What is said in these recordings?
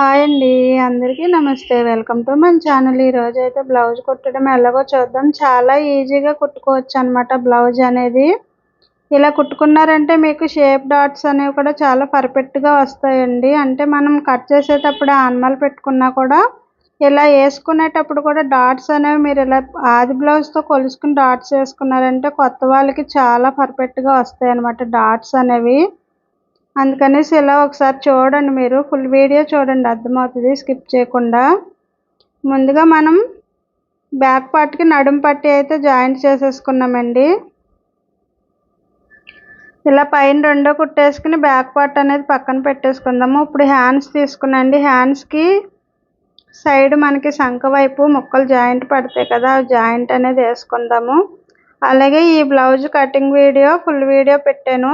Hi అండి అందరికీ నమస్తే. వెల్కమ్ టు మన ఛానల్. ఈరోజు అయితే బ్లౌజ్ కుట్టడం ఎలాగో చూద్దాం. చాలా ఈజీగా కుట్టుకోవచ్చు అనమాట బ్లౌజ్ అనేది. ఇలా కుట్టుకున్నారంటే మీకు షేప్ డాట్స్ అనేవి కూడా చాలా పర్ఫెక్ట్గా వస్తాయండి. అంటే మనం కట్ చేసేటప్పుడు ఆన్మల్ పెట్టుకున్నా కూడా ఇలా వేసుకునేటప్పుడు కూడా డాట్స్ అనేవి మీరు ఇలా ఆది బ్లౌజ్తో కొలుసుకుని డాట్స్ వేసుకున్నారంటే కొత్త వాళ్ళకి చాలా పర్ఫెక్ట్గా వస్తాయి అనమాట డాట్స్ అనేవి. అందుకనేసి ఇలా ఒకసారి చూడండి మీరు. ఫుల్ వీడియో చూడండి అర్థమవుతుంది. స్కిప్ చేయకుండా. ముందుగా మనం బ్యాక్ పార్ట్కి నడుం పట్టి అయితే జాయింట్ చేసేసుకున్నామండి. ఇలా పైన రెండో కుట్టేసుకుని బ్యాక్ పార్ట్ అనేది పక్కన పెట్టేసుకుందాము. ఇప్పుడు హ్యాండ్స్ తీసుకునండి. హ్యాండ్స్కి సైడ్ మనకి సంఖ వైపు ముక్కలు జాయింట్ పడతాయి కదా జాయింట్ అనేది వేసుకుందాము. అలాగే ఈ blouse cutting video full video పెట్టాను.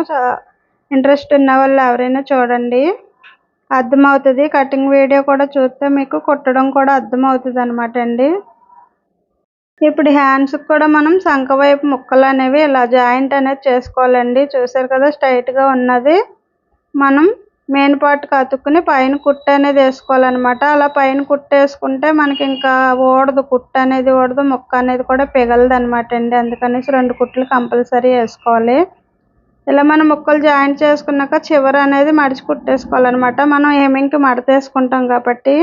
ఇంట్రెస్ట్ ఉన్న వాళ్ళు ఎవరైనా చూడండి. అర్థమవుతుంది. కటింగ్ వీడియో కూడా చూస్తే మీకు కుట్టడం కూడా అర్థమవుతుంది అనమాట అండి. ఇప్పుడు హ్యాండ్స్కి కూడా మనం సంఖ వైపు ముక్కలు అనేవి ఇలా జాయింట్ అనేది చేసుకోవాలండి. చూసారు కదా స్ట్రైట్గా ఉన్నది. మనం మెయిన్ పార్ట్ అతుక్కుని పైన కుట్టు అనేది వేసుకోవాలన్నమాట. అలా పైన కుట్ట వేసుకుంటే మనకి ఇంకా ఓడదు కుట్టు అనేది ఓడదు ముక్క అనేది కూడా పిగలదు అనమాట అండి. అందుకనేసి రెండు కుట్లు కంపల్సరీ వేసుకోవాలి. ఇలా మనం ముక్కలు జాయింట్ చేసుకున్నాక చివర అనేది మడిచి కుట్టేసుకోవాలన్నమాట. మనం హెమ్మింగ్కి మడతేసుకుంటాం కాబట్టి.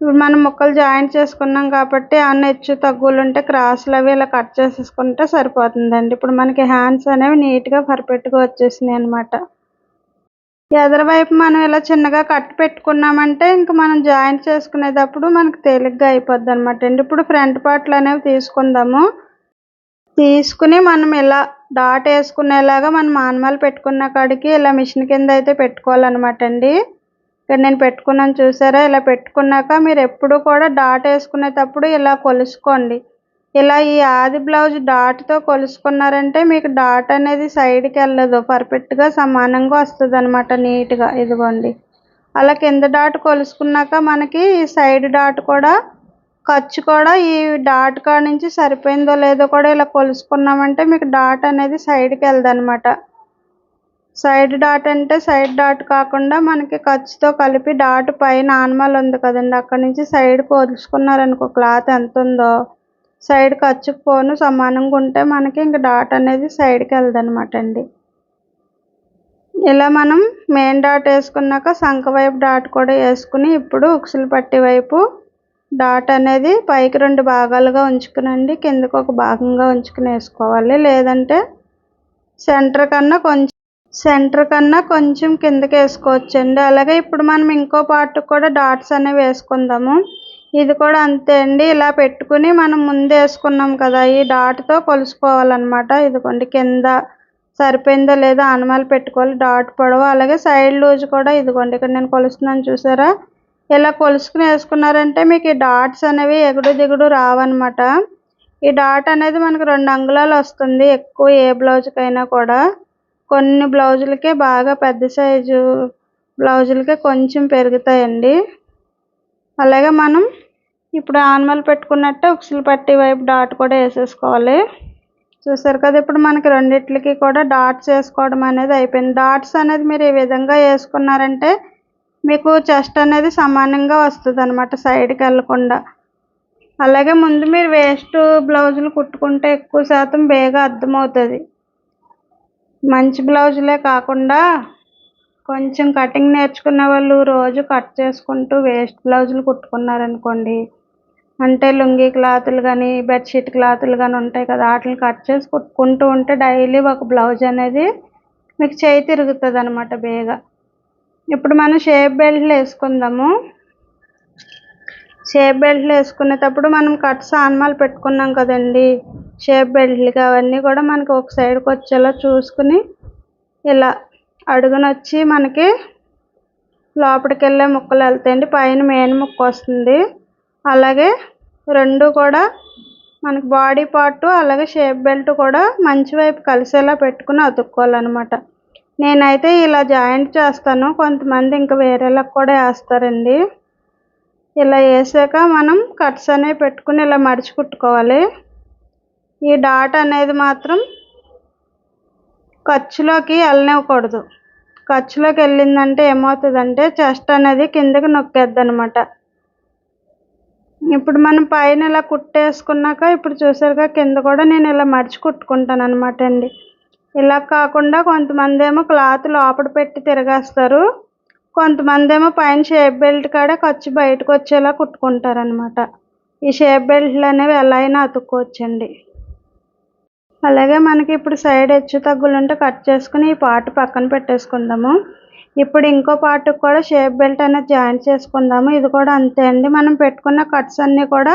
ఇప్పుడు మనం ముక్కలు జాయింట్ చేసుకున్నాం కాబట్టి అన్న హెచ్చు తగ్గులు ఉంటే క్రాసులు అవి ఇలా కట్ చేసేసుకుంటే సరిపోతుందండి. ఇప్పుడు మనకి హ్యాండ్స్ అనేవి నీట్గా పర్ఫెక్ట్గా వచ్చేసినాయి అనమాట ఎదరవైపు మనం ఇలా చిన్నగా కట్ పెట్టుకున్నామంటే ఇంకా మనం జాయింట్ చేసుకునేటప్పుడు మనకు తేలిగ్గా అయిపోద్ది అనమాట అండి. ఇప్పుడు ఫ్రంట్ పార్ట్లు అనేవి తీసుకుందాము. తీసుకుని మనం ఇలా డాట్ వేసుకునేలాగా మనం మాన్మాలు పెట్టుకున్న కాడికి ఇలా మిషన్ కింద అయితే పెట్టుకోవాలన్నమాట అండి. ఇక్కడ నేను పెట్టుకున్నాను చూసారా? ఇలా పెట్టుకున్నాక మీరు ఎప్పుడు కూడా డాట్ వేసుకునేటప్పుడు ఇలా కొలుసుకోండి. ఇలా ఈ ఆది బ్లౌజ్ డాట్తో కొలుసుకున్నారంటే మీకు డాట్ అనేది సైడ్కి వెళ్ళదు. పర్ఫెక్ట్గా సమానంగా వస్తుంది అనమాట నీట్గా ఇదిగోండి. అలా కింద డాట్ కొలుసుకున్నాక మనకి సైడ్ డాట్ కూడా ఖర్చు కూడా ఈ డాట్ కాడ నుంచి సరిపోయిందో లేదో కూడా ఇలా కొలుసుకున్నామంటే మీకు డాట్ అనేది సైడ్కి అనమాట సైడ్ డాట్ అంటే సైడ్ డాట్ కాకుండా మనకి ఖర్చుతో కలిపి డాట్ పైన ఆనమాలు ఉంది కదండి. అక్కడ నుంచి సైడ్ కొలుసుకున్నారనుకో క్లాత్ ఎంత ఉందో సైడ్ ఖర్చుకు పోను సమానంగా ఉంటే మనకి ఇంక డాట్ అనేది సైడ్కి వెళ్దనమాట అండి. ఇలా మనం మెయిన్ డాట్ వేసుకున్నాక సంఖ వైపు డాట్ కూడా వేసుకుని ఇప్పుడు ఉక్సులు పట్టి వైపు డాట్ అనేది పైకి రెండు భాగాలుగా ఉంచుకునండి. కిందకు ఒక భాగంగా ఉంచుకుని వేసుకోవాలి లేదంటే సెంటర్ కన్నా కొంచెం సెంటర్ కన్నా కొంచెం కిందకి వేసుకోవచ్చండి. అలాగే ఇప్పుడు మనం ఇంకో పార్ట్ కూడా డాట్స్ అనేవి వేసుకుందాము. ఇది కూడా అంతే అండి. ఇలా పెట్టుకుని మనం ముందు వేసుకున్నాం కదా ఈ డాట్తో కొలుసుకోవాలన్నమాట. ఇదిగోండి కింద సరిపోయిందో లేదో ఆనమాలు పెట్టుకోవాలి. డాట్ పొడవు అలాగే సైడ్ లూజ్ కూడా ఇదిగోండి. ఇక్కడ నేను కొలుస్తున్నాను చూసారా? ఇలా కొలుసుకుని వేసుకున్నారంటే మీకు ఈ డాట్స్ అనేవి ఎగుడు దిగుడు రావన్నమాట. ఈ డాట్ అనేది మనకు రెండు అంగుళాలు వస్తుంది ఎక్కువ ఏ బ్లౌజ్కైనా కూడా. కొన్ని బ్లౌజులకే బాగా పెద్ద సైజు బ్లౌజులకే కొంచెం పెరుగుతాయండి. అలాగే మనం ఇప్పుడు ఆన్మల్ పెట్టుకున్నట్టే ఉక్సులు పట్టి వైపు డాట్ కూడా వేసేసుకోవాలి. చూసారు కదా ఇప్పుడు మనకి రెండిట్లకి కూడా డాట్స్ వేసుకోవడం అనేది అయిపోయింది. డాట్స్ అనేది మీరు ఈ విధంగా వేసుకున్నారంటే మీకు చెస్ట్ అనేది సమానంగా వస్తుంది అనమాట సైడ్కి వెళ్ళకుండా. అలాగే ముందు మీరు వేస్ట్ బ్లౌజులు కుట్టుకుంటే ఎక్కువ శాతం బేగా అర్థమవుతుంది. మంచి బ్లౌజులే కాకుండా కొంచెం కటింగ్ నేర్చుకున్న వాళ్ళు రోజు కట్ చేసుకుంటూ వేస్ట్ బ్లౌజులు కుట్టుకున్నారనుకోండి అంటే లుంగీ క్లాతులు కానీ బెడ్షీట్ క్లాతులు కానీ ఉంటాయి కదా వాటిని కట్ చేసి కుట్టుకుంటూ ఉంటే డైలీ ఒక బ్లౌజ్ అనేది మీకు చేయి తిరుగుతుంది అనమాట బేగా. ఇప్పుడు మనం షేప్ బెల్ట్లు వేసుకుందాము. షేప్ బెల్ట్లు వేసుకునేటప్పుడు మనం కట్స్ ఆన్మాలు పెట్టుకున్నాం కదండి. షేప్ బెల్ట్లుగా అవన్నీ కూడా మనకి ఒక సైడ్కి వచ్చేలా చూసుకుని ఇలా అడుగునొచ్చి మనకి లోపలికి వెళ్ళే ముక్కలు వెళ్తాయండి. పైన మెయిన్ ముక్క వస్తుంది. అలాగే రెండు కూడా మనకి బాడీ పార్ట్ అలాగే షేప్ బెల్ట్ కూడా మంచి వైపు కలిసేలా పెట్టుకుని అతుక్కోవాలన్నమాట. నేనైతే ఇలా జాయింట్ చేస్తాను. కొంతమంది ఇంకా వేరేలకు కూడా వేస్తారండి. ఇలా వేసాక మనం కట్స్ అనేవి పెట్టుకుని ఇలా మడిచి కుట్టుకోవాలి. ఈ డాట్ అనేది మాత్రం ఖర్చులోకి వెళ్ళనివ్వకూడదు. ఖర్చులోకి వెళ్ళిందంటే ఏమవుతుందంటే చెస్ట్ అనేది కిందకి నొక్కేద్ది అనమాట ఇప్పుడు మనం పైన ఇలా కుట్టేసుకున్నాక ఇప్పుడు చూసారుగా కింద కూడా నేను ఇలా మడిచి కుట్టుకుంటాను అనమాట అండి. ఇలా కాకుండా కొంతమంది ఏమో క్లాత్ లోపల పెట్టి తిరగేస్తారు. కొంతమంది ఏమో పైన షేప్ బెల్ట్ కాడ ఖర్చు బయటకు వచ్చేలా కుట్టుకుంటారనమాట ఈ షేప్ బెల్ట్లు అనేవి ఎలా అయినా అతుక్కోవచ్చండి. అలాగే మనకి ఇప్పుడు సైడ్ హెచ్చు తగ్గులు ఉంటే కట్ చేసుకుని ఈ పార్ట్ పక్కన పెట్టేసుకుందాము. ఇప్పుడు ఇంకో పార్ట్కి కూడా షేప్ బెల్ట్ అనేది జాయింట్ చేసుకుందాము. ఇది కూడా అంతే అండి. మనం పెట్టుకున్న కట్స్ అన్నీ కూడా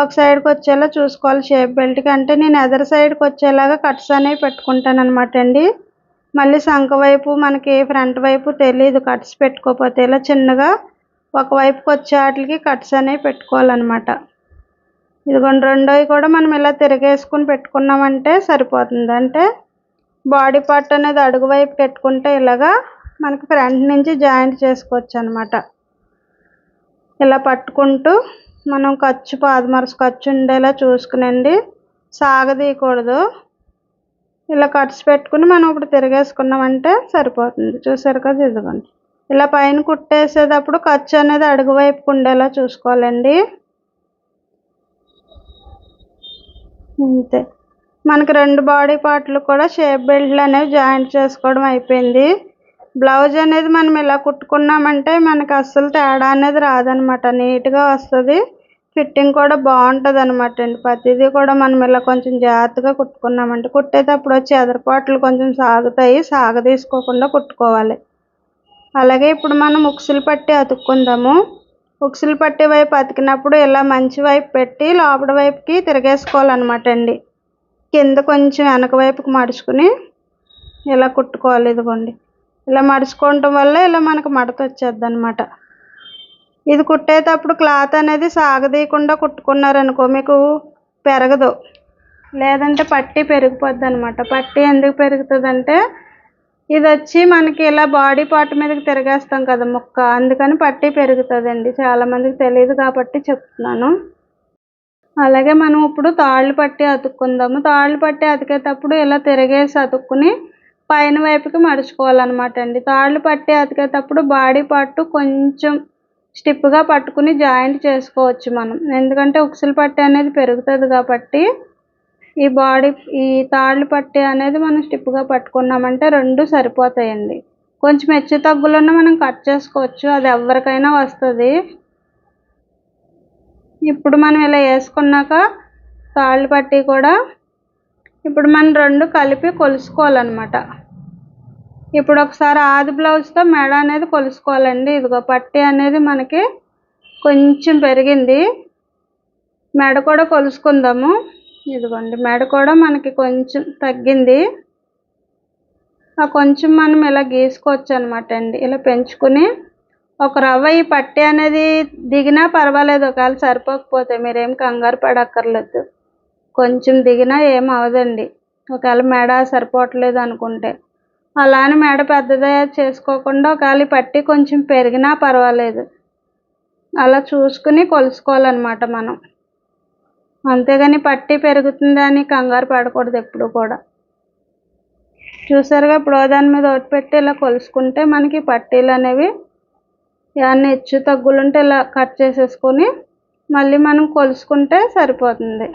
ఒక సైడ్కి వచ్చేలా చూసుకోవాలి. షేప్ బెల్ట్కి అంటే నేను ఎదర్ సైడ్కి వచ్చేలాగా కట్స్ అనేవి పెట్టుకుంటాను అనమాట అండి. మళ్ళీ సంక వైపు మనకి ఫ్రంట్ వైపు తెలియదు కట్స్ పెట్టుకోకపోతే ఇలా చిన్నగా ఒకవైపుకి వచ్చే వాటికి కట్స్ అనేవి పెట్టుకోవాలన్నమాట. ఇదిగోండి రెండోవి కూడా మనం ఇలా తిరిగేసుకుని పెట్టుకున్నామంటే సరిపోతుంది. అంటే బాడీ పార్ట్ అనేది అడుగు వైపు పెట్టుకుంటే ఇలాగా మనకి ఫ్రంట్ నుంచి జాయింట్ చేసుకోవచ్చు అనమాట ఇలా పట్టుకుంటూ మనం ఖర్చు పాదమరస ఖర్చు ఉండేలా చూసుకునండి. సాగదీయకూడదు. ఇలా కట్స్ పెట్టుకుని మనం ఇప్పుడు తిరిగేసుకున్నామంటే సరిపోతుంది. చూసారు కదా ఇదిగోండి. ఇలా పైన కుట్టేసేటప్పుడు ఖర్చు అనేది అడుగు వైపుకు ఉండేలా చూసుకోవాలండి. అంతే. మనకి రెండు బాడీ పార్ట్లు కూడా షేప్ బెల్ట్లు అనేవి జాయింట్ చేసుకోవడం అయిపోయింది. బ్లౌజ్ అనేది మనం ఇలా కుట్టుకున్నామంటే మనకి అస్సలు తేడా అనేది రాదనమాట నీట్గా వస్తుంది. ఫిట్టింగ్ కూడా బాగుంటుంది అనమాట అండి. ప్రతిదీ కూడా మనం ఇలా కొంచెం జాగ్రత్తగా కుట్టుకున్నామంటే కుట్టేటప్పుడు వచ్చి ఎదరపాట్లు కొంచెం సాగుతాయి. సాగదీసుకోకుండా కుట్టుకోవాలి. అలాగే ఇప్పుడు మనం ఉక్సులు పట్టి అతుక్కుందాము. ఉక్సులు పట్టి వైపు అతికినప్పుడు ఇలా మంచి వైపు పెట్టి లోపల వైపుకి తిరిగేసుకోవాలన్నమాట అండి. కింద కొంచెం వెనక వైపుకి మడుచుకుని ఇలా కుట్టుకోవాలి ఇదిగోండి. ఇలా మడుచుకోవటం వల్ల ఇలా మనకు మడత వచ్చేద్ది అనమాట ఇది కుట్టేటప్పుడు క్లాత్ అనేది సాగదీయకుండా కుట్టుకున్నారనుకో మీకు పెరగదు. లేదంటే పట్టి పెరిగిపోద్ది అనమాట పట్టి ఎందుకు పెరుగుతుందంటే ఇది వచ్చి మనకి ఇలా బాడీ పార్ట్ మీదకి తిరగేస్తాం కదా ముక్క. అందుకని పట్టి పెరుగుతుందండి. చాలామందికి తెలియదు కాబట్టి చెప్తున్నాను. అలాగే మనం ఇప్పుడు తాళ్ళు పట్టి అతుక్కుందాము. తాళ్ళు పట్టి అతికేటప్పుడు ఇలా తిరగేసి అతుక్కుని పైన వైపుకి మడుచుకోవాలన్నమాట అండి. తాళ్ళు పట్టి అతికేటప్పుడు బాడీ పార్ట్ కొంచెం స్టిప్గా పట్టుకుని జాయింట్ చేసుకోవచ్చు మనం. ఎందుకంటే ఉక్సులు పట్టి అనేది పెరుగుతుంది కాబట్టి ఈ బాడీ ఈ తాళ్ళు పట్టి అనేది మనం స్టిప్గా పట్టుకున్నామంటే రెండు సరిపోతాయండి. కొంచెం హెచ్చు తగ్గులున్న మనం కట్ చేసుకోవచ్చు. అది ఎవరికైనా వస్తుంది. ఇప్పుడు మనం ఇలా వేసుకున్నాక తాళ్ళు పట్టి కూడా ఇప్పుడు మనం రెండు కలిపి కొలుసుకోవాలన్నమాట. ఇప్పుడు ఒకసారి ఆది బ్లౌజ్తో మెడ అనేది కొలుసుకోవాలండి. ఇదిగో పట్టి అనేది మనకి కొంచెం పెరిగింది. మెడ కూడా కొలుసుకుందాము. ఇదిగోండి మెడ కూడా మనకి కొంచెం తగ్గింది. ఆ కొంచెం మనం ఇలా గీసుకోవచ్చు అనమాట అండి. ఇలా పెంచుకుని ఒక రవ్వ ఈ పట్టి అనేది దిగినా పర్వాలేదు. ఒకవేళ సరిపోకపోతే మీరేం కంగారు పడక్కర్లేదు. కొంచెం దిగినా ఏం అవ్వదండి ఒకవేళ మెడ సరిపోవట్లేదు అనుకుంటే. అలానే మెడ పెద్దదే చేసుకోకుండా ఒకవేళ పట్టి కొంచెం పెరిగినా పర్వాలేదు. అలా చూసుకుని కొలుసుకోవాలన్నమాట మనం. అంతేగాని పట్టి పెరుగుతుందని కంగారు పడకూడదు ఎప్పుడు కూడా. చూసారుగా ఇప్పుడు దాని మీద ఒకటి పెట్టి ఇలా కొలుసుకుంటే మనకి పట్టీలు అనేవి ఏమన్నా హెచ్చు తగ్గులుంటే ఇలా కట్ చేసేసుకొని మళ్ళీ మనం కొలుసుకుంటే సరిపోతుంది.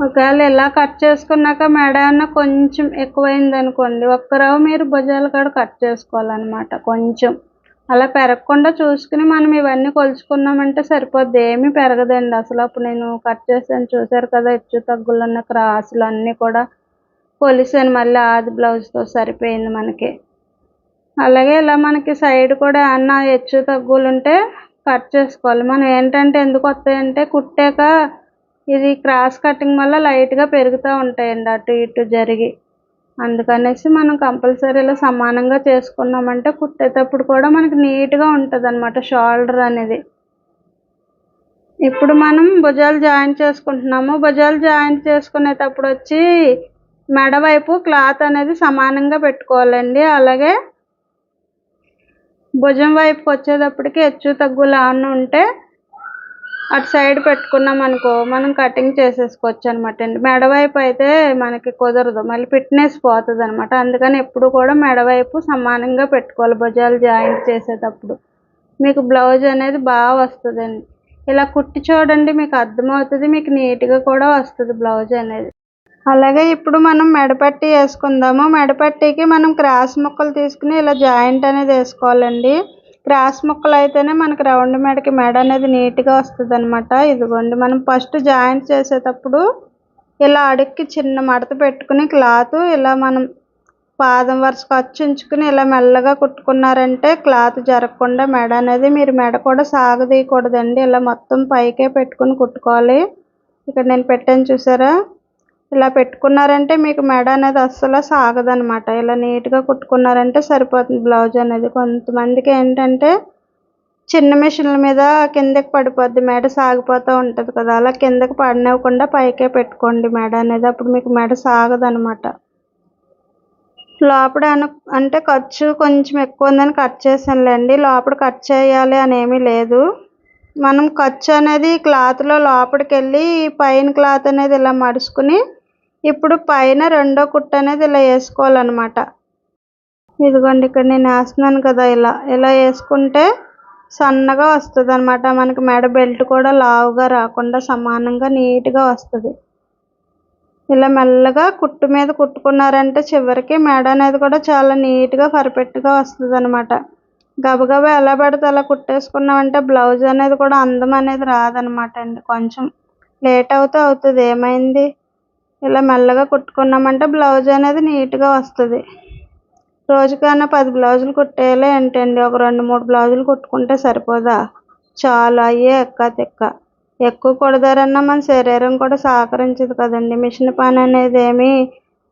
ఒకవేళ ఇలా కట్ చేసుకున్నాక మెడ అన్న కొంచెం ఎక్కువైంది అనుకోండి ఒక్కరవ మీరు భుజాల కాడ కట్ చేసుకోవాలన్నమాట కొంచెం. అలా పెరగకుండా చూసుకుని మనం ఇవన్నీ కొలుచుకున్నామంటే సరిపోద్ది ఏమీ పెరగదండి. అసలు అప్పుడు నేను కట్ చేసాను చూసారు కదా హెచ్చు తగ్గులు ఉన్న క్రాసులు అన్నీ కూడా కొలిసాను మళ్ళీ ఆది బ్లౌజ్తో సరిపోయింది మనకి. అలాగే ఇలా మనకి సైడ్ కూడా ఏమన్నా హెచ్చు తగ్గులు ఉంటే కట్ చేసుకోవాలి. మనం ఏంటంటే ఎందుకు వస్తాయంటే కుట్టాక ఇది క్రాస్ కటింగ్ వల్ల లైట్గా పెరుగుతూ ఉంటాయండి అటు ఇటు జరిగి. అందుకనేసి మనం కంపల్సరీ ఇలా సమానంగా చేసుకున్నామంటే కుట్టేటప్పుడు కూడా మనకి నీట్గా ఉంటుంది అనమాట షోల్డర్ అనేది. ఇప్పుడు మనం భుజాలు జాయిన్ చేసుకుంటున్నాము. భుజాలు జాయిన్ చేసుకునేటప్పుడు వచ్చి మెడ వైపు క్లాత్ అనేది సమానంగా పెట్టుకోవాలండి. అలాగే భుజం వైపుకి వచ్చేటప్పటికి హెచ్చు తగ్గులా ఉంటే అటు సైడ్ పెట్టుకున్నాం అనుకో మనం కటింగ్ చేసేసుకోవచ్చు అనమాట అండి మెడవైపు అయితే మనకి కుదరదు. మళ్ళీ ఫిట్నెస్ పోతుంది అనమాట అందుకని ఎప్పుడు కూడా మెడవైపు సమానంగా పెట్టుకోవాలి భుజాలు జాయింట్ చేసేటప్పుడు. మీకు బ్లౌజ్ అనేది బాగా వస్తుందండి. ఇలా కుట్టి చూడండి మీకు అర్థమవుతుంది మీకు నీట్గా కూడా వస్తుంది బ్లౌజ్ అనేది. అలాగే ఇప్పుడు మనం మెడపట్టి వేసుకుందాము. మెడపట్టికి మనం క్రాస్ ముక్కలు తీసుకుని ఇలా జాయింట్ అనేది వేసుకోవాలండి. క్రాస్ ముక్కలు అయితేనే మనకి రౌండ్ మెడకి మెడ అనేది నీట్గా వస్తుంది అనమాట ఇదిగోండి మనం ఫస్ట్ జాయింట్ చేసేటప్పుడు ఇలా అడుక్కి చిన్న మడత పెట్టుకుని క్లాత్ ఇలా మనం పాదం వరుస ఖర్చు ఇలా మెల్లగా కుట్టుకున్నారంటే క్లాత్ జరగకుండా మెడ అనేది మీరు మెడ కూడా సాగదీయకూడదండి. ఇలా మొత్తం పైకే పెట్టుకుని కుట్టుకోవాలి. ఇక్కడ నేను పెట్టాను చూసారా? ఇలా పెట్టుకున్నారంటే మీకు మెడ అనేది అస్సలు సాగదనమాట. ఇలా నీట్గా కుట్టుకున్నారంటే సరిపోతుంది బ్లౌజ్ అనేది. కొంతమందికి ఏంటంటే చిన్న మిషన్ల మీద కిందకి పడిపోద్ది మెడ సాగిపోతూ ఉంటుంది కదా. అలా కిందకి పడినవ్వకుండా పైకే పెట్టుకోండి మెడ అనేది. అప్పుడు మీకు మెడ సాగదనమాట. లోపల అంటే ఖర్చు కొంచెం ఎక్కువ ఉందని కట్ చేశానులేండి. లోపల కట్ చేయాలి అని ఏమీ లేదు. మనం ఖర్చు అనేది క్లాత్లో లోపలికి వెళ్ళి పైన క్లాత్ అనేది ఇలా మడుచుకుని ఇప్పుడు పైన రెండో కుట్ట అనేది ఇలా వేసుకోవాలన్నమాట. ఇదిగోండి ఇక్కడ నేను వేస్తున్నాను కదా ఇలా. ఇలా వేసుకుంటే సన్నగా వస్తుంది అనమాట మనకి మెడ బెల్ట్ కూడా లావుగా రాకుండా సమానంగా నీట్గా వస్తుంది. ఇలా మెల్లగా కుట్టు మీద కుట్టుకున్నారంటే చివరికి మెడ అనేది కూడా చాలా నీట్గా పర్ఫెక్ట్గా వస్తుంది అనమాట గబగబా ఎలా పడితే అలా కుట్టేసుకున్నామంటే బ్లౌజ్ అనేది కూడా అందం అనేది రాదనమాట అండి. కొంచెం లేట్ అవుతే అవుతుంది. ఏమైంది? ఇలా మెల్లగా కుట్టుకున్నామంటే బ్లౌజ్ అనేది నీట్గా వస్తుంది. రోజుకైనా పది బ్లౌజులు కుట్టేయాలి ఏంటండి? ఒక రెండు మూడు బ్లౌజులు కుట్టుకుంటే సరిపోదా? చాలు అయ్యే ఎక్క తిక్క. ఎక్కువ కుడదారన్నా మన శరీరం కూడా సహకరించదు కదండి. మిషన్ పని అనేది ఏమీ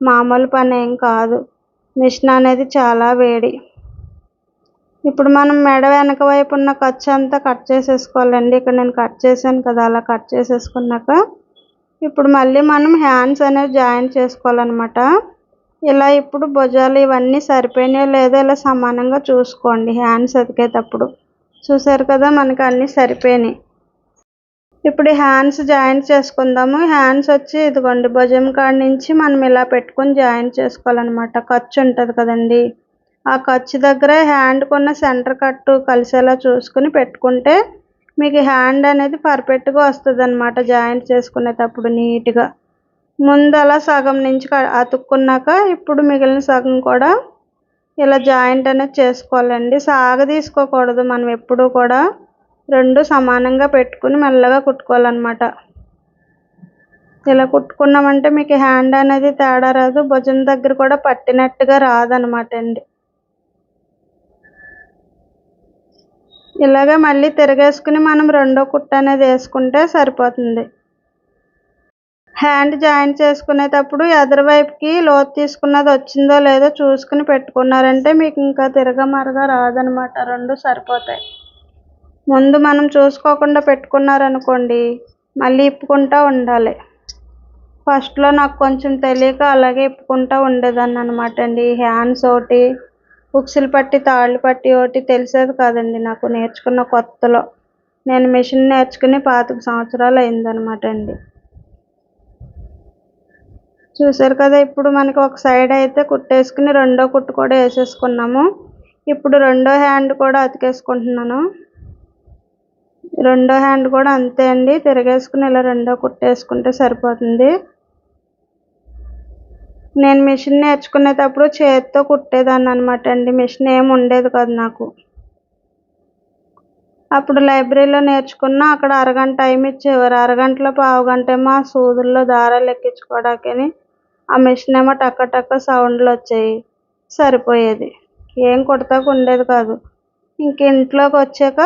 మామూలు పని ఏం కాదు. మిషన్ అనేది చాలా వేడి. ఇప్పుడు మనం మెడ వెనక వైపు ఉన్న ఖర్చు అంతా కట్ చేసేసుకోవాలండి. ఇక్కడ నేను కట్ చేశాను కదా అలా కట్ చేసేసుకున్నాక ఇప్పుడు మళ్ళీ మనం హ్యాండ్స్ అనేవి జాయిన్ చేసుకోవాలన్నమాట. ఇలా ఇప్పుడు భుజాలు ఇవన్నీ సరిపోయినాయో లేదో ఇలా సమానంగా చూసుకోండి హ్యాండ్స్ అతికేటప్పుడు. చూసారు కదా మనకి అన్నీ సరిపోయినాయి. ఇప్పుడు హ్యాండ్స్ జాయింట్ చేసుకుందాము. హ్యాండ్స్ వచ్చి ఇదిగోండి భుజం కాడ నుంచి మనం ఇలా పెట్టుకొని జాయింట్ చేసుకోవాలన్నమాట. ఖర్చు ఉంటుంది కదండి. ఆ ఖర్చు దగ్గర హ్యాండ్కున్న సెంటర్ కట్టు కలిసేలా చూసుకుని పెట్టుకుంటే మీకు హ్యాండ్ అనేది పర్ఫెక్ట్గా వస్తుంది అనమాట జాయింట్ చేసుకునేటప్పుడు నీట్గా. ముందు అలా సగం నుంచి అతుక్కున్నాక ఇప్పుడు మిగిలిన సగం కూడా ఇలా జాయింట్ అనేది చేసుకోవాలండి. సాగ తీసుకోకూడదు మనం ఎప్పుడూ కూడా రెండు సమానంగా పెట్టుకుని మెల్లగా కుట్టుకోవాలన్నమాట. ఇలా కుట్టుకున్నామంటే మీకు హ్యాండ్ అనేది తేడా రాదు భుజం దగ్గర కూడా పట్టినట్టుగా రాదనమాట అండి. ఇలాగ మళ్ళీ తిరగేసుకుని మనం రెండో కుట్ట అనేది వేసుకుంటే సరిపోతుంది. హ్యాండ్ జాయిన్ చేసుకునేటప్పుడు ఎదరవైపుకి లోతు తీసుకున్నది వచ్చిందో లేదో చూసుకుని పెట్టుకున్నారంటే మీకు ఇంకా తిరగమరగా రాదనమాట. రెండు సరిపోతాయి. ముందు మనం చూసుకోకుండా పెట్టుకున్నారనుకోండి మళ్ళీ ఇప్పుకుంటూ ఉండాలి. ఫస్ట్లో నాకు కొంచెం తెలియక అలాగే ఇప్పుకుంటూ ఉండేదాన్ని అనమాట అండి హ్యాండ్స్ ఒకటి బుక్స్లు పట్టి తాళ్ళు పట్టి ఒకటి తెలిసేది కాదండి నాకు నేర్చుకున్న కొత్తలో. నేను మిషన్ నేర్చుకుని పాతిక సంవత్సరాలు అయిందనమాట అండి. చూసారు కదా ఇప్పుడు మనకి ఒక సైడ్ అయితే కుట్టేసుకుని రెండో కుట్టు కూడా వేసేసుకున్నాము. ఇప్పుడు రెండో హ్యాండ్ కూడా అతికేసుకుంటున్నాను. రెండో హ్యాండ్ కూడా అంతే అండి. తిరగేసుకుని ఇలా రెండో కుట్టేసుకుంటే సరిపోతుంది. నేను మిషన్ నేర్చుకునేటప్పుడు చేతితో కుట్టేదాన్ని అనమాట అండి. మిషన్ ఏమి ఉండేది కాదు నాకు. అప్పుడు లైబ్రరీలో నేర్చుకున్న అక్కడ అరగంట టైం ఇచ్చేవారు. అరగంటలో పావు గంట ఏమో ఆ సూదుల్లో దారాలు ఎక్కించుకోవడానికి ఆ మిషన్ ఏమో టక్క టక్క సౌండ్లు వచ్చాయి. సరిపోయేది. ఏం కుడతాక ఉండేది కాదు. ఇంక ఇంట్లోకి వచ్చాక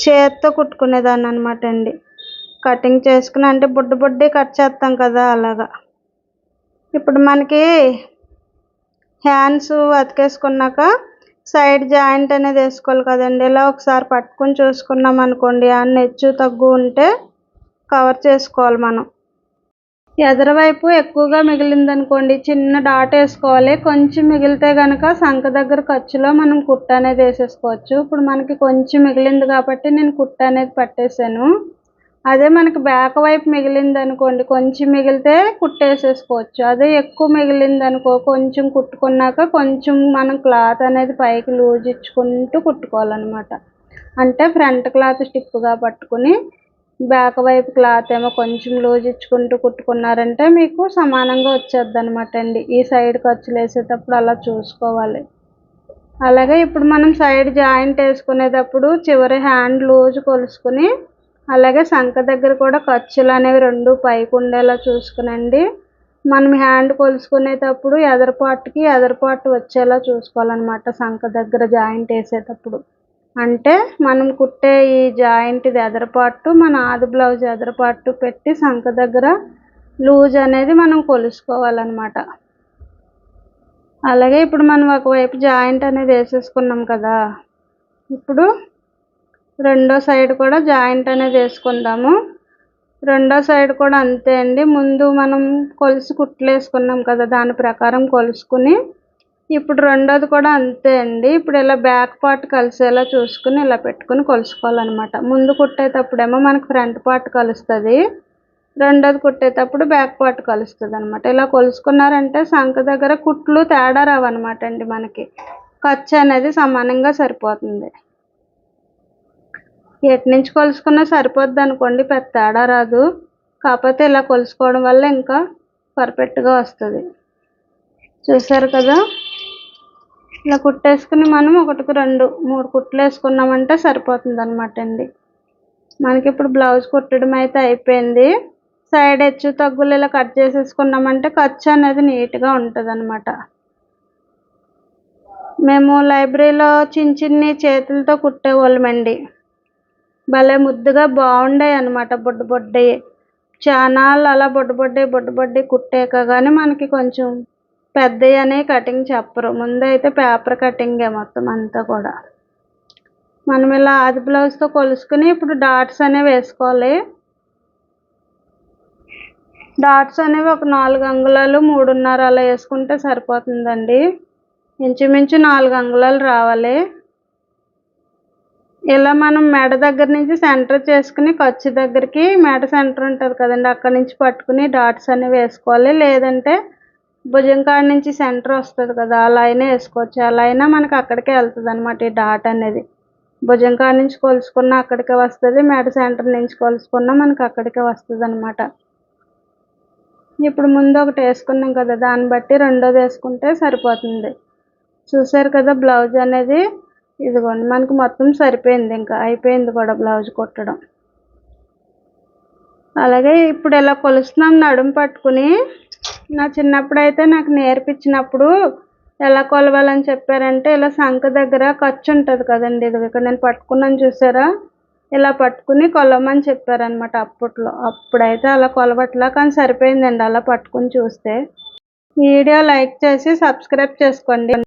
చేత్తో కుట్టుకునేదాన్ని అనమాట అండి. కటింగ్ చేసుకుని అంటే బుడ్డ బుడ్డే కట్ చేస్తాం కదా అలాగా. ఇప్పుడు మనకి హ్యాండ్స్ అతికేసుకున్నాక సైడ్ జాయింట్ అనేది వేసుకోవాలి కదండి. ఇలా ఒకసారి పట్టుకుని చూసుకున్నాం అనుకోండి ఆ నెచ్చు తగ్గు ఉంటే కవర్ చేసుకోవాలి మనం. ఎదరవైపు ఎక్కువగా మిగిలిందనుకోండి చిన్న డాట్ వేసుకోవాలి. కొంచెం మిగిలితే కనుక సంఖ దగ్గర ఖర్చులో మనం కుట్ట అనేది వేసేసుకోవచ్చు. ఇప్పుడు మనకి కొంచెం మిగిలింది కాబట్టి నేను కుట్ట అనేది పట్టేశాను అదే మనకి బ్యాక్ వైపు మిగిలింది అనుకోండి కొంచెం మిగిలితే కుట్టేసేసుకోవచ్చు. అదే ఎక్కువ మిగిలింది అనుకో కొంచెం కుట్టుకున్నాక కొంచెం మనం క్లాత్ అనేది పైకి లూజ్ ఇచ్చుకుంటూ కుట్టుకోవాలన్నమాట. అంటే ఫ్రంట్ క్లాత్ స్టిప్గా పట్టుకుని బ్యాక్ వైపు క్లాత్ ఏమో కొంచెం లూజ్ ఇచ్చుకుంటూ కుట్టుకున్నారంటే మీకు సమానంగా వచ్చేద్ది అనమాట అండి. ఈ సైడ్ ఖర్చులు వేసేటప్పుడు అలా చూసుకోవాలి. అలాగే ఇప్పుడు మనం సైడ్ జాయింట్ వేసుకునేటప్పుడు చివరి హ్యాండ్ లూజ్ కొలుసుకుని అలాగే సంక దగ్గర కూడా ఖర్చులు అనేవి రెండు పైకి ఉండేలా చూసుకునండి. మనం హ్యాండ్ కొలుసుకునేటప్పుడు ఎదరపాటుకి పార్ట్కి వచ్చేలా చూసుకోవాలన్నమాట సంక దగ్గర జాయింట్ వేసేటప్పుడు. అంటే మనం కుట్టే ఈ జాయింట్ది ఎదరపాటు మన ఆది బ్లౌజ్ ఎదరపాటు పెట్టి సంక దగ్గర లూజ్ అనేది మనం కొలుసుకోవాలన్నమాట. అలాగే ఇప్పుడు మనం ఒకవైపు జాయింట్ అనేది వేసేసుకున్నాం కదా. ఇప్పుడు రెండో సైడ్ కూడా జాయింట్ అనేది వేసుకుందాము రెండో సైడ్ కూడా అంతే అండి. ముందు మనం కొలుసు కుట్లు వేసుకున్నాం కదా దాని ప్రకారం కొలుసుకుని. ఇప్పుడు రెండోది కూడా అంతే అండి. ఇప్పుడు ఇలా బ్యాక్ పార్ట్ కలిసేలా చూసుకుని ఇలా పెట్టుకుని కొలుసుకోవాలన్నమాట. ముందు కుట్టేటప్పుడేమో మనకు ఫ్రంట్ పార్ట్ కలుస్తుంది. రెండోది కుట్టేటప్పుడు బ్యాక్ పార్ట్ కలుస్తుంది అనమాట ఇలా కొలుసుకున్నారంటే సంఖ దగ్గర కుట్లు తేడా రావన్నమాట అండి మనకి. ఖర్చు అనేది సమానంగా సరిపోతుంది. ఎటు నుంచి కొలుసుకున్నా సరిపోద్ది అనుకోండి పెద్ద తేడా రాదు. కాకపోతే ఇలా కొలుసుకోవడం వల్ల ఇంకా పర్ఫెక్ట్గా వస్తుంది. చూసారు కదా? ఇలా కుట్టేసుకుని మనం ఒకటికి రెండు మూడు కుట్లు వేసుకున్నామంటే సరిపోతుంది అనమాట అండి. మనకి ఇప్పుడు బ్లౌజ్ కుట్టడం అయితే అయిపోయింది. సైడ్ హెచ్చు తగ్గులు ఇలా కట్ చేసేసుకున్నామంటే ఖర్చు అనేది నీట్గా ఉంటుంది అనమాట మేము లైబ్రరీలో చిన్న చిన్ని చేతులతో కుట్టేవాళ్ళమండి. భలే ముద్దుగా బాగుండాయి అనమాట బుడ్డ బుడ్డవి చానాళ్ళు అలా బుడ్డ బుడ్డవి బుడ్డ బుడ్డవి కుట్టాక కానీ మనకి కొంచెం పెద్దవి అనే కటింగ్ చెప్పరు. ముందైతే పేపర్ కటింగే మొత్తం అంతా కూడా. మనం ఇలా ఆది బ్లౌజ్తో కొలుసుకుని ఇప్పుడు డాట్స్ అనేవి వేసుకోవాలి. డాట్స్ అనేవి ఒక నాలుగు అంగుళాలు మూడున్నర అలా వేసుకుంటే సరిపోతుందండి. ఇంచుమించు నాలుగు అంగుళాలు రావాలి. ఇలా మనం మెడ దగ్గర నుంచి సెంటర్ చేసుకుని ఖర్చు దగ్గరికి మెడ సెంటర్ ఉంటుంది కదండి అక్కడ నుంచి పట్టుకుని డాట్స్ అనేవి వేసుకోవాలి. లేదంటే భుజం కాడ నుంచి సెంటర్ వస్తుంది కదా అలా అయినా వేసుకోవచ్చు. అలా అయినా మనకి అక్కడికే వెళ్తుంది అనమాట ఈ డాట్ అనేది. భుజం కాడ నుంచి కొలుసుకున్న అక్కడికే వస్తుంది మెడ సెంటర్ నుంచి కొలుసుకున్న మనకి అక్కడికే వస్తుంది అనమాట ఇప్పుడు ముందు ఒకటి వేసుకున్నాం కదా దాన్ని బట్టి రెండోది వేసుకుంటే సరిపోతుంది. చూసారు కదా బ్లౌజ్ అనేది ఇదిగోండి మనకు మొత్తం సరిపోయింది. ఇంకా అయిపోయింది కూడా బ్లౌజ్ కుట్టడం. అలాగే ఇప్పుడు ఇలా కొలుస్తున్నాం నడుము పట్టుకుని. నా చిన్నప్పుడు అయితే నాకు నేర్పించినప్పుడు ఎలా కొలవాలని చెప్పారంటే ఇలా సంఖ దగ్గర ఖర్చు ఉంటుంది కదండి. ఇది ఇక్కడ నేను పట్టుకున్నాను చూసారా? ఇలా పట్టుకుని కొలవమని చెప్పారనమాట అప్పట్లో. అప్పుడైతే అలా కొలవట్లా కానీ సరిపోయిందండి అలా పట్టుకుని చూస్తే. వీడియో లైక్ చేసి సబ్స్క్రైబ్ చేసుకోండి.